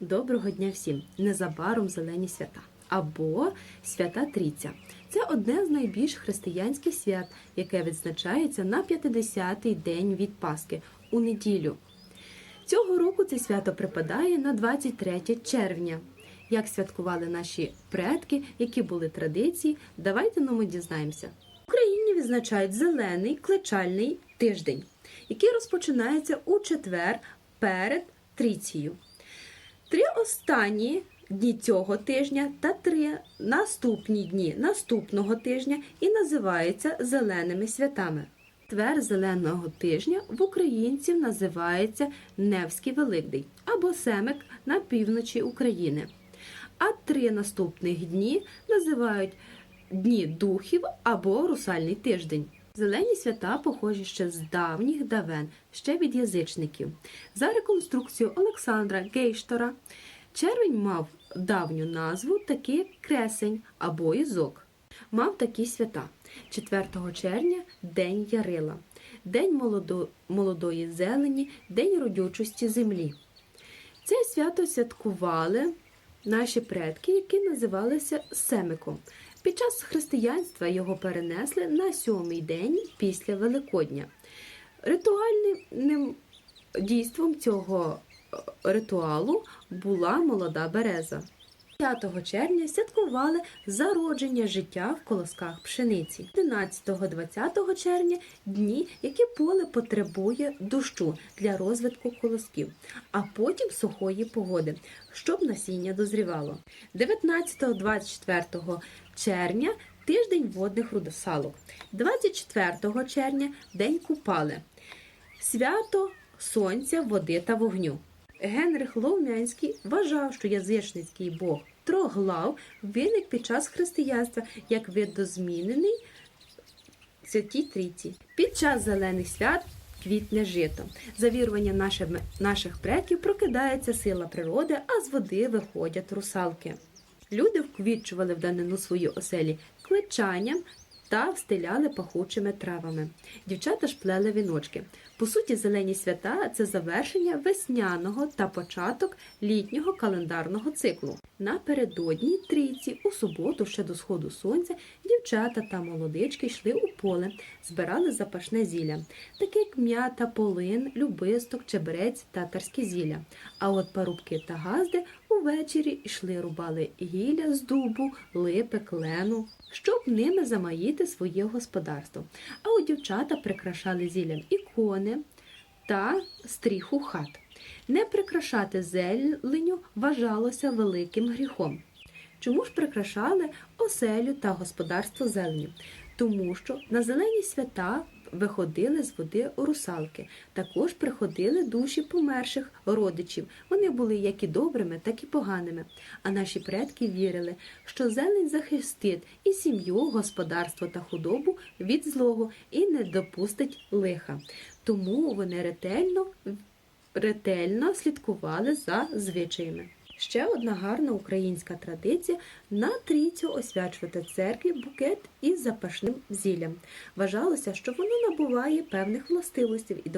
Доброго дня всім! Незабаром зелені свята або свята Трійця. Це одне з найбільш християнських свят, яке відзначається на 50-й день від Пасхи у неділю. Цього року це свято припадає на 23 червня. Як святкували наші предки, які були традиції, давайте ну ми дізнаємося. В Україні відзначають зелений клечальний тиждень, який розпочинається у четвер перед трійцією. Три останні дні цього тижня та три наступні дні наступного тижня і називаються зеленими святами. Четвер зеленого тижня в українців називається Невський Великдень або Семик на півночі України. А три наступних дні називають Дні духів або Русальний тиждень. Зелені свята похожі ще з давніх давен, ще від язичників. За реконструкцією Олександра Гейштора, червень мав давню назву такий як кресень або ізок. Мав такі свята: 4 червня День Ярила, День молодо- молодої зелені, День родючості землі. Це свято святкували наші предки, які називалися Семиком. Під час християнства його перенесли на сьомий день після Великодня. Ритуальним дійством цього е, ритуалу була молода береза. 5 червня святкували зародження життя в колосках пшениці. 11-20 червня дні, які поле потребує дощу для розвитку колосків, а потім сухої погоди, щоб насіння дозрівало. 19-24 червня тиждень водних рудосалок. 24 червня день купали. Свято сонця, води та вогню. Генрих Ловмянський вважав, що язичницький бог Троглав виник під час християнства як видозмінений Святій Трійці. Під час зелених свят квітне жито. За вірування наших предків прокидається сила природи, а з води виходять русалки. Люди вквітчували в данину свої оселі кличанням та встиляли пахучими травами. Дівчата ж плели віночки. По суті, зелені свята це завершення весняного та початок літнього календарного циклу. Напередодні трійці, у суботу, ще до сходу сонця, дівчата та молодички йшли у поле, збирали запашне зілля, таке як м'ята, полин, любисток, чебрець, татарське зілля. А от парубки та газди увечері йшли рубали гілля з дубу, липи, клену, щоб ними замаїти своє господарство. А у дівчата прикрашали зіллям ікони та стріху хат. Не прикрашати зеленю вважалося великим гріхом. Чому ж прикрашали оселю та господарство зеленю? Тому що на зелені свята виходили з води русалки. Також приходили душі померших родичів. Вони були як і добрими, так і поганими. А наші предки вірили, що зелень захистить і сім'ю, господарство та худобу від злого і не допустить лиха. Тому вони ретельно ретельно слідкували за звичаями. Ще одна гарна українська традиція на трійцю освячувати церкві букет із запашним зіллям. Вважалося, що воно набуває певних властивостей і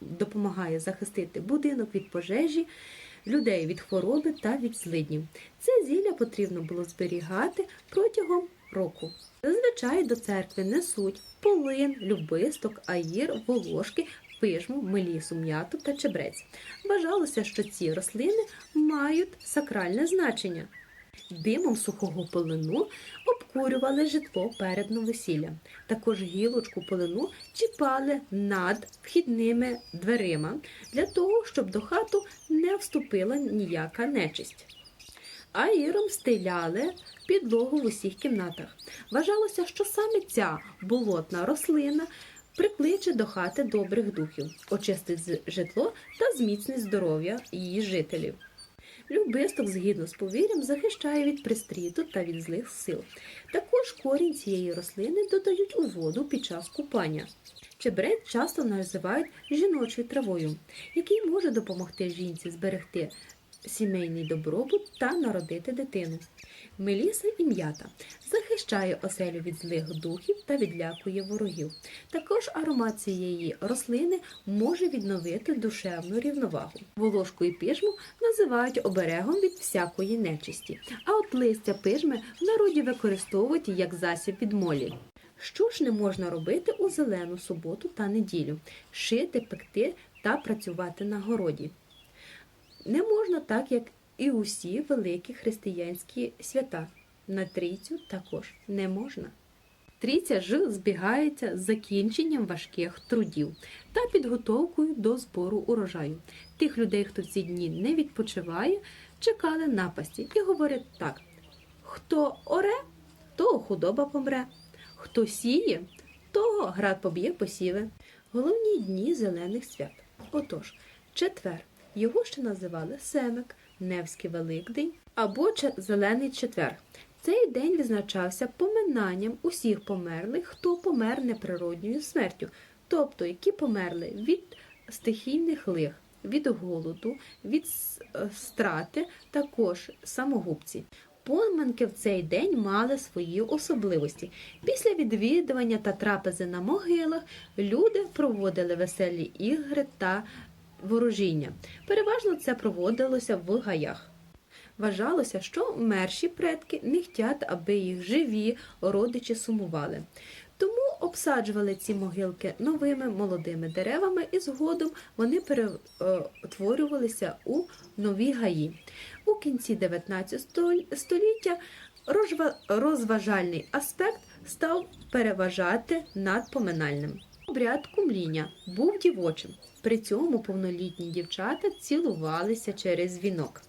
допомагає захистити будинок від пожежі, людей від хвороби та від злиднів. Це зілля потрібно було зберігати протягом року. Зазвичай до церкви несуть полин, любисток, аїр, волошки, пижму, мелісу, м'яту та чебрець. Вважалося, що ці рослини мають сакральне значення. Димом сухого полину обкурювали житло перед новосіллям. Також гілочку полину чіпали над вхідними дверима для того, щоб до хату не вступила ніяка нечисть. Аїром стиляли підлогу в усіх кімнатах. Вважалося, що саме ця болотна рослина прикличе до хати добрих духів, очистить житло та зміцнить здоров'я її жителів. Любисток, згідно з повір'ям, захищає від пристріту та від злих сил. Також корінь цієї рослини додають у воду під час купання. Чебрець часто називають жіночою травою, який може допомогти жінці зберегти сімейний добробут та народити дитину. Меліса і м'ята захищає оселю від злих духів та відлякує ворогів. Також аромат цієї рослини може відновити душевну рівновагу. Волошку і пижму називають оберегом від всякої нечисті, а от листя пижми в народі використовують як засіб від молі. Що ж не можна робити у зелену суботу та неділю? Шити, пекти та працювати на городі. Не можна так, як і усі великі християнські свята. На трійцю також не можна. Трійця ж збігається з закінченням важких трудів та підготовкою до збору урожаю. Тих людей, хто в ці дні не відпочиває, чекали напасті і говорять так: хто оре, того худоба помре, хто сіє, того град поб'є посіви. Головні дні зелених свят. Отож, четвер. Його ще називали Семик, Невський Великдень або Зелений Четвер. Цей день відзначався поминанням усіх померлих, хто помер неприродньою смертю, тобто які померли від стихійних лих, від голоду, від е, страти, також самогубці. Поминки в цей день мали свої особливості. Після відвідування та трапези на могилах люди проводили веселі ігри та ворожіння. Переважно це проводилося в гаях. Вважалося, що мерші предки не хотять, аби їх живі родичі сумували. Тому обсаджували ці могилки новими молодими деревами, і згодом вони перетворювалися у нові гаї. У кінці 19 століття розважальний аспект став переважати над поминальним. Обряд кумління був дівочим. При цьому повнолітні дівчата цілувалися через вінок.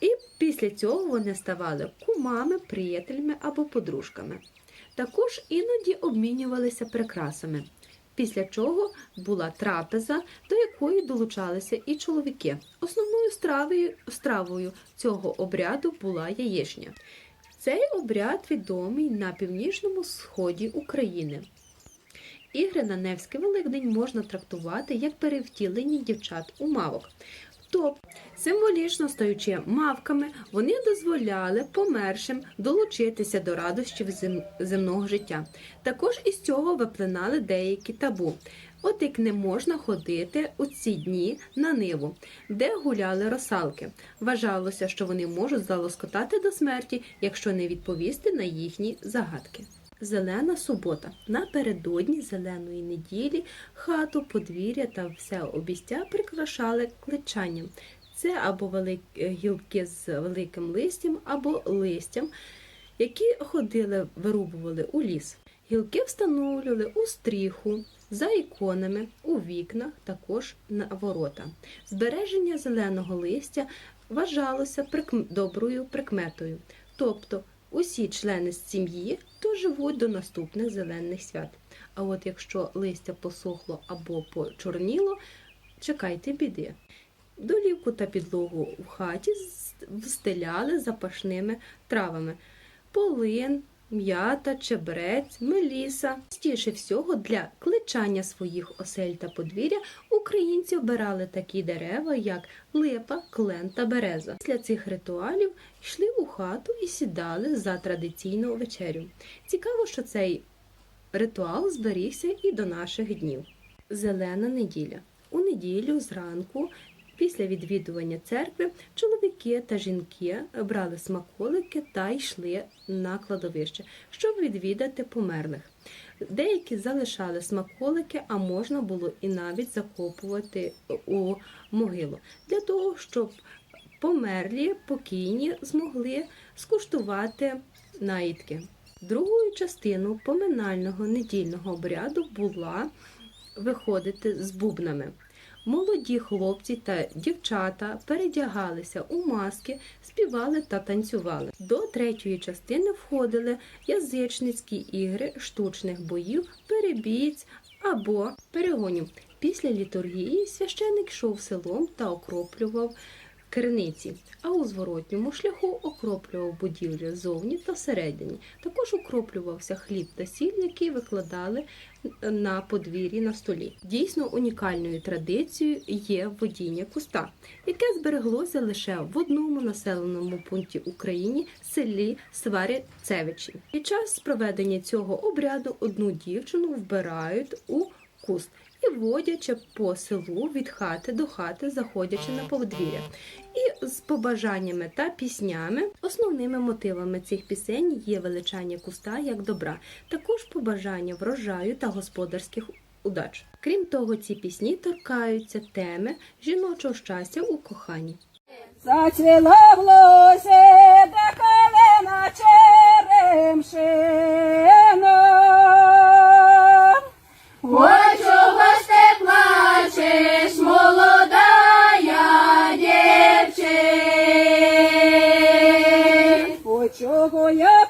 І після цього вони ставали кумами, приятелями або подружками. Також іноді обмінювалися прикрасами. Після чого була трапеза, до якої долучалися і чоловіки. Основною стравою, стравою цього обряду була яєчня. Цей обряд відомий на північному сході України. Ігри на Невський Великдень можна трактувати як перевтілені дівчат у мавок. Тобто, символічно стаючи мавками, вони дозволяли помершим долучитися до радощів зем- земного життя. Також із цього виплинали деякі табу. От як не можна ходити у ці дні на ниву, де гуляли росалки. Вважалося, що вони можуть залоскотати до смерті, якщо не відповісти на їхні загадки. Зелена субота. Напередодні зеленої неділі хату, подвір'я та все обістя прикрашали кличанням. Це або великі гілки з великим листям, або листям, які ходили, вирубували у ліс. Гілки встановлювали у стріху, за іконами, у вікнах, також на ворота. Збереження зеленого листя вважалося прикм- доброю прикметою. Тобто усі члени сім'ї доживуть до наступних зелених свят. А от якщо листя посохло або почорніло, чекайте біди. Долівку та підлогу в хаті встеляли запашними травами. Полин, м'ята, чебрець, меліса. Частіше всього для кличання своїх осель та подвір'я українці обирали такі дерева, як липа, клен та береза. Після цих ритуалів йшли у хату і сідали за традиційну вечерю. Цікаво, що цей ритуал зберігся і до наших днів. Зелена неділя. У неділю зранку, після відвідування церкви, чоловіки та жінки брали смаколики та йшли на кладовище, щоб відвідати померлих. Деякі залишали смаколики, а можна було і навіть закопувати у могилу для того, щоб померлі покійні змогли скуштувати наїдки. Другою частиною поминального недільного обряду була виходити з бубнами. Молоді хлопці та дівчата передягалися у маски, співали та танцювали. До третьої частини входили язичницькі ігри штучних боїв, перебійць або перегонів. Після літургії священик йшов селом та окроплював керниці, а у зворотньому шляху окроплював будівлю ззовні та всередині. Також окроплювався хліб та сіль, які викладали на подвір'ї на столі. Дійсно унікальною традицією є водіння куста, яке збереглося лише в одному населеному пункті України селі Сварицевичі. Під час проведення цього обряду одну дівчину вбирають у куст і водячи по селу від хати до хати, заходячи на подвір'я. І з побажаннями та піснями основними мотивами цих пісень є величання куста як добра, також побажання врожаю та господарських удач. Крім того, ці пісні торкаються теми жіночого щастя у коханні. Зацвіла в лозі, де калина черемшина. Ой, плачеш, молодая чого я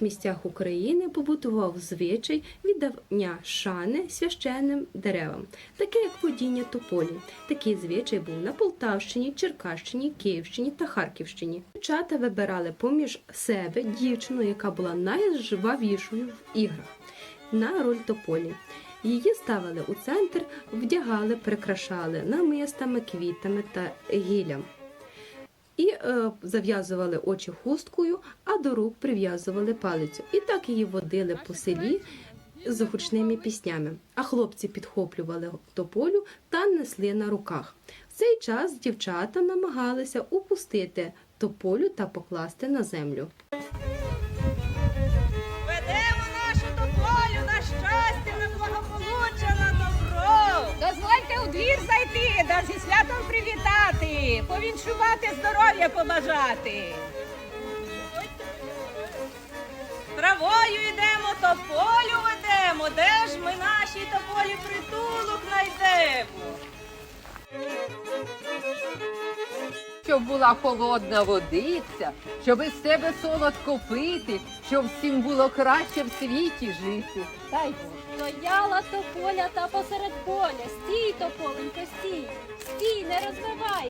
деяких місцях України побутував звичай віддання шани священним деревам, таке як водіння тополі. Такий звичай був на Полтавщині, Черкащині, Київщині та Харківщині. Дівчата вибирали поміж себе дівчину, яка була найжвавішою в іграх на роль тополі. Її ставили у центр, вдягали, прикрашали намистами, квітами та гіллям. І е, зав'язували очі хусткою, а до рук прив'язували палицю. І так її водили по селі з гучними піснями. А хлопці підхоплювали тополю та несли на руках. В цей час дівчата намагалися упустити тополю та покласти на землю. Да зі святом привітати, повіншувати здоров'я побажати. Травою йдемо, тополю ведемо, де ж ми нашій тополі притулок знайдемо? Щоб була холодна водиця, щоб із себе солодко пити, щоб всім було краще в світі жити. Дай. Стояла тополя та посеред поля. Стій, тополенько, стій. Стій, не розвивай.